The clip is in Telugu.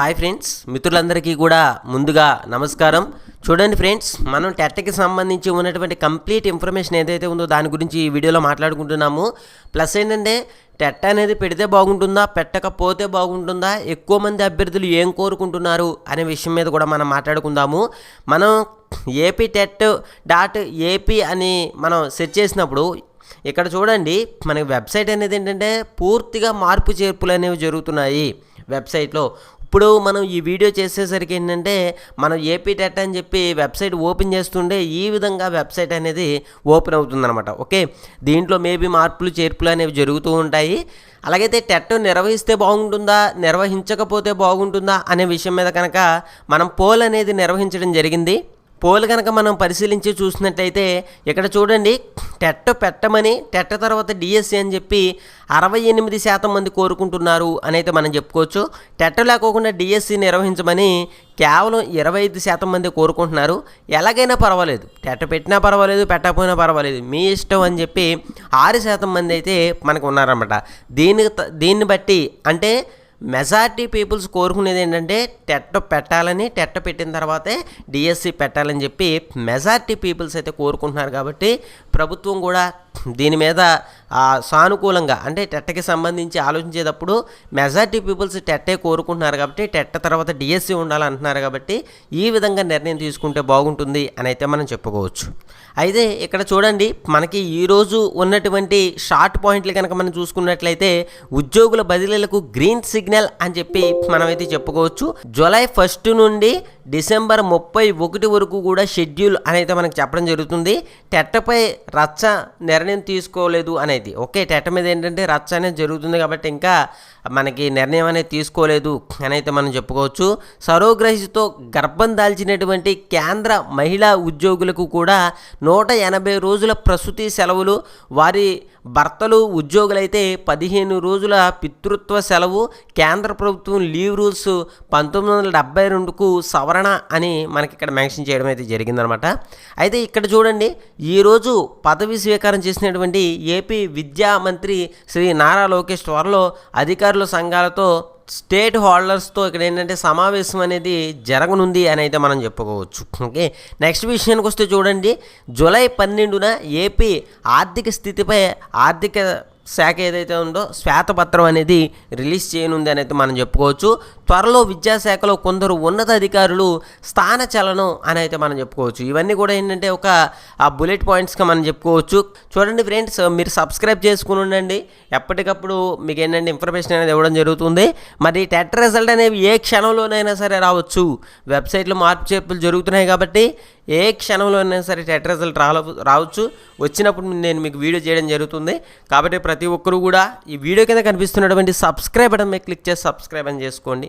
హాయ్ ఫ్రెండ్స్ మిత్రులందరికీ కూడా ముందుగా నమస్కారం. చూడండి ఫ్రెండ్స్ మనం టెట్కి సంబంధించి ఉన్నటువంటి కంప్లీట్ ఇన్ఫర్మేషన్ ఏదైతే ఉందో దాని గురించి ఈ వీడియోలో మాట్లాడుకుంటున్నాము. ప్లస్ ఏంటంటే టెట్ అనేది పెడితే బాగుంటుందా పెట్టకపోతే బాగుంటుందా ఎక్కువ మంది అభ్యర్థులు ఏం కోరుకుంటున్నారు అనే విషయం మీద కూడా మనం మాట్లాడుకుందాము. మనం ఏపీ టెట్ డాట్ ఏపీ అని మనం సెర్చ్ చేసినప్పుడు ఇక్కడ చూడండి మనకి వెబ్సైట్ అనేది ఏంటంటే పూర్తిగా మార్పు చేర్పులు అనేవి జరుగుతున్నాయి వెబ్సైట్లో. ఇప్పుడు మనం ఈ వీడియో చేసేసరికి ఏంటంటే మనం ఏపీ టెట్ అని చెప్పి వెబ్సైట్ ఓపెన్ చేస్తుంటే ఈ విధంగా వెబ్సైట్ అనేది ఓపెన్ అవుతుందన్నమాట ఓకే? దీంట్లో మేబీ మార్పులు చేర్పులు అనేవి జరుగుతూ ఉంటాయి. అలాగైతే టెట్ నిర్వహిస్తే బాగుంటుందా నిర్వహించకపోతే బాగుంటుందా అనే విషయం మీద కనుక మనం పోల్ అనేది నిర్వహించడం జరిగింది. పోలు కనుక మనం పరిశీలించి చూసినట్లయితే ఇక్కడ చూడండి టెట్ పెట్టమని టెట్ తర్వాత డిఎస్సి అని చెప్పి అరవై ఎనిమిది శాతం మంది కోరుకుంటున్నారు అని అయితే మనం చెప్పుకోవచ్చు. టెట్ లేకోకుండా డిఎస్సి నిర్వహించమని కేవలం ఇరవై ఐదు శాతం మంది కోరుకుంటున్నారు. ఎలాగైనా పర్వాలేదు. టెట్ పెట్టినా పర్వాలేదు పెట్టకపోయినా పర్వాలేదు. మీ ఇష్టం అని చెప్పి ఆరు శాతం మంది అయితే మనకు ఉన్నారన్నమాట. దీన్ని దీన్ని బట్టి అంటే మెజారిటీ పీపుల్స్ కోరుకునేది ఏంటంటే టెట్ పెట్టాలని టెట్ పెట్టిన తర్వాతే డిఎస్సి పెట్టాలని చెప్పి మెజారిటీ పీపుల్స్ అయితే కోరుకుంటున్నారు కాబట్టి ప్రభుత్వం కూడా దీని మీద సానుకూలంగా అంటే టెట్టకి సంబంధించి ఆలోచించేటప్పుడు మెజార్టీ పీపుల్స్ టెట్టే కోరుకుంటున్నారు కాబట్టి టెట్ట తర్వాత డిఎస్సి ఉండాలంటున్నారు కాబట్టి ఈ విధంగా నిర్ణయం తీసుకుంటే బాగుంటుంది అని అయితే మనం చెప్పుకోవచ్చు. అయితే ఇక్కడ చూడండి మనకి ఈరోజు ఉన్నటువంటి షార్ట్ పాయింట్లు కనుక మనం చూసుకున్నట్లయితే ఉద్యోగుల బదిలీలకు గ్రీన్ సిగ్నల్ అని చెప్పి మనమైతే చెప్పుకోవచ్చు. జూలై ఫస్ట్ నుండి డిసెంబర్ ముప్పై ఒకటి వరకు కూడా షెడ్యూల్ అనేది మనకు చెప్పడం జరుగుతుంది. టెట్టపై రచ్చ నిర్ణయం తీసుకోలేదు అనేది. ఓకే టెట్ట మీద ఏంటంటే రచ్చ అనేది జరుగుతుంది కాబట్టి ఇంకా మనకి నిర్ణయం అనేది తీసుకోలేదు అని అయితే మనం చెప్పుకోవచ్చు. సరోగ్రహితో గర్భం దాల్చినటువంటి కేంద్ర మహిళా ఉద్యోగులకు కూడా నూట ఎనభై రోజుల ప్రసూతి సెలవులు వారి భర్తలు ఉద్యోగులైతే పదిహేను రోజుల పితృత్వ సెలవు కేంద్ర ప్రభుత్వం లీవ్ రూల్స్ పంతొమ్మిది వందల డెబ్బై రెండుకు సవరణ అని మనకి ఇక్కడ మెన్షన్ చేయడం అయితే జరిగిందనమాట. అయితే ఇక్కడ చూడండి ఈరోజు పదవి స్వీకారం చేసినటువంటి ఏపీ విద్యా మంత్రి శ్రీ నారా లోకేష్ త్వరలో అధికారుల సంఘాలతో స్టేట్ హోల్డర్స్తో ఇక్కడ ఏంటంటే సమావేశం అనేది జరగనుంది అని అయితే మనం చెప్పుకోవచ్చు. ఓకే? నెక్స్ట్ విషయానికి వస్తే చూడండి జూలై పన్నెండున ఏపీ ఆర్థిక స్థితిపై ఆర్థిక శాఖ ఏదైతే ఉందో శ్వేతపత్రం అనేది రిలీజ్ చేయనుంది అని అయితే మనం చెప్పుకోవచ్చు. త్వరలో విద్యాశాఖలో కొందరు ఉన్నతాధికారులు స్థాన చలనం అని అయితే మనం చెప్పుకోవచ్చు. ఇవన్నీ కూడా ఏంటంటే ఒక ఆ బుల్లెట్ పాయింట్స్గా మనం చెప్పుకోవచ్చు. చూడండి ఫ్రెండ్స్ మీరు సబ్స్క్రైబ్ చేసుకుని ఉండండి. ఎప్పటికప్పుడు మీకు ఏంటంటే ఇన్ఫర్మేషన్ అనేది ఇవ్వడం జరుగుతుంది. మరి టెట్ రిజల్ట్ అనేవి ఏ క్షణంలోనైనా సరే రావచ్చు. వెబ్సైట్లో మార్పు చేర్పులు జరుగుతున్నాయి కాబట్టి ఏ క్షణంలోనైనా సరే టెట్ రిజల్ట్ రావ రావచ్చు. వచ్చినప్పుడు నేను మీకు వీడియో చేయడం జరుగుతుంది. కాబట్టి ప్రతి ఒక్కరు కూడా ఈ వీడియో కింద కనిపిస్తున్నటువంటి సబ్స్క్రైబ్ బటన్ మీద క్లిక్ చేసి సబ్స్క్రైబ్ అని చేసుకోండి.